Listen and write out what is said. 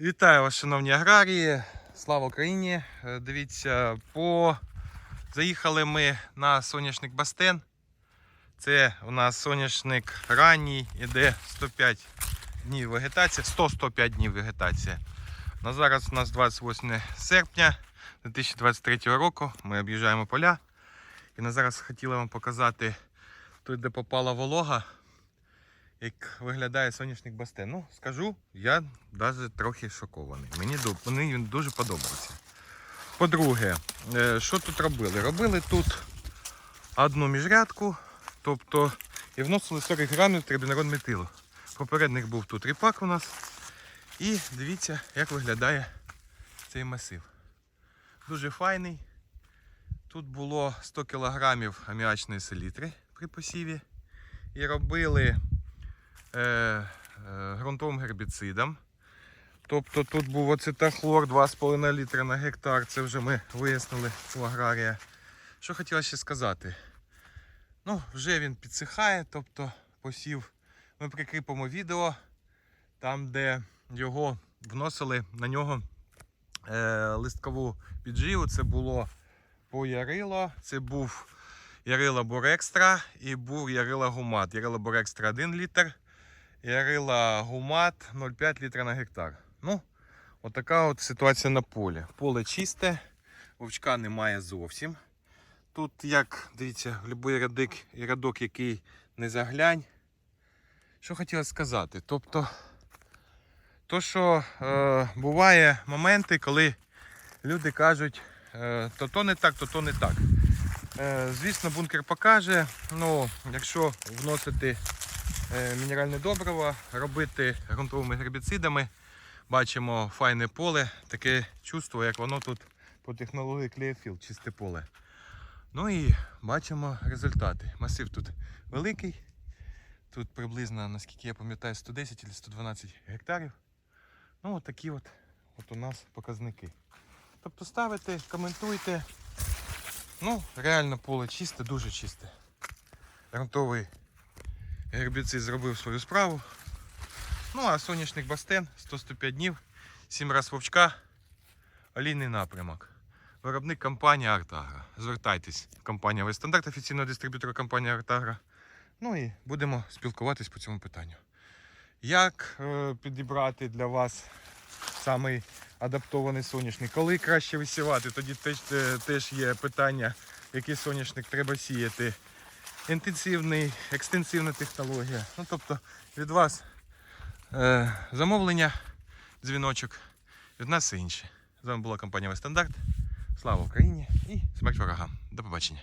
Вітаю вас, шановні аграрії. Слава Україні! Е, Дивіться, по... заїхали ми на соняшник Бастен. Це у нас соняшник ранній, іде 105 днів вегетація, 100-105 днів вегетація. На зараз у нас 28 серпня 2023 року. Ми об'їжджаємо поля. І на зараз хотіли вам показати тут, де попала волога, як виглядає соняшник Бастен. Ну, скажу, я навіть трохи шокований. Мені, він дуже подобається. По-друге, е, що тут робили? Робили тут одну міжрядку, тобто і вносили 40 грамів трибінерон метилу. Попередник був тут ріпак у нас. І дивіться, як виглядає цей масив. Дуже файний. Тут було 100 кг аміачної селітри при посіві. І робили ґрунтовим гербіцидом. Тобто тут був ацетахлор 2,5 літра на гектар. Це вже ми вияснили у аграрія. Що хотіла ще сказати? Ну, вже він підсихає, тобто посів. Ми прикріпимо відео там, де його вносили на нього е, листкову підживу. Це було по Ярило. Це був Ярила Борекстра і був Ярила Гумат. Ярила Борекстра 1 літр, Ярила Гумат 0,5 літра на гектар. Ну, отака от ситуація на полі. Поле чисте, вовчка немає зовсім. Тут, як, дивіться, будь-який рядок, рядок, який не заглянь. Що хотіла сказати? Тобто, то, що е, буває моменти, коли люди кажуть, е, то то не так, то то не так. Е, звісно, бункер покаже. Ну, якщо вносити мінеральне добриво, робити ґрунтовими гербіцидами, бачимо файне поле, таке чувство, як воно тут по технології клеофіл, чисте поле. Ну і бачимо результати. Масив тут великий. Тут приблизно, наскільки я пам'ятаю, 110 чи 112 гектарів. Ну, от от, от у нас показники. Тобто ставите, коментуйте. Ну, реально поле чисте, дуже чисте. Грунтовий гербіцид зробив свою справу. Ну, а соняшник Бастен 105 днів, 7 раз вовчка, олійний напрямок. Виробник компанія Артагра. Звертайтесь, компанія Вестандарт, офіційного дистриб'ютора компанії Артагра. Ну і будемо спілкуватись по цьому питанню. Як е, підібрати для вас самий адаптований соняшник? Коли краще висівати? Тоді теж, е, теж є питання, який соняшник треба сіяти. Інтенсивний, екстенсивна технологія. Ну, тобто від вас е, замовлення, дзвіночок, від нас все інше. З вами була компанія Вестандарт. Слава Україні і смерть ворогам. До побачення.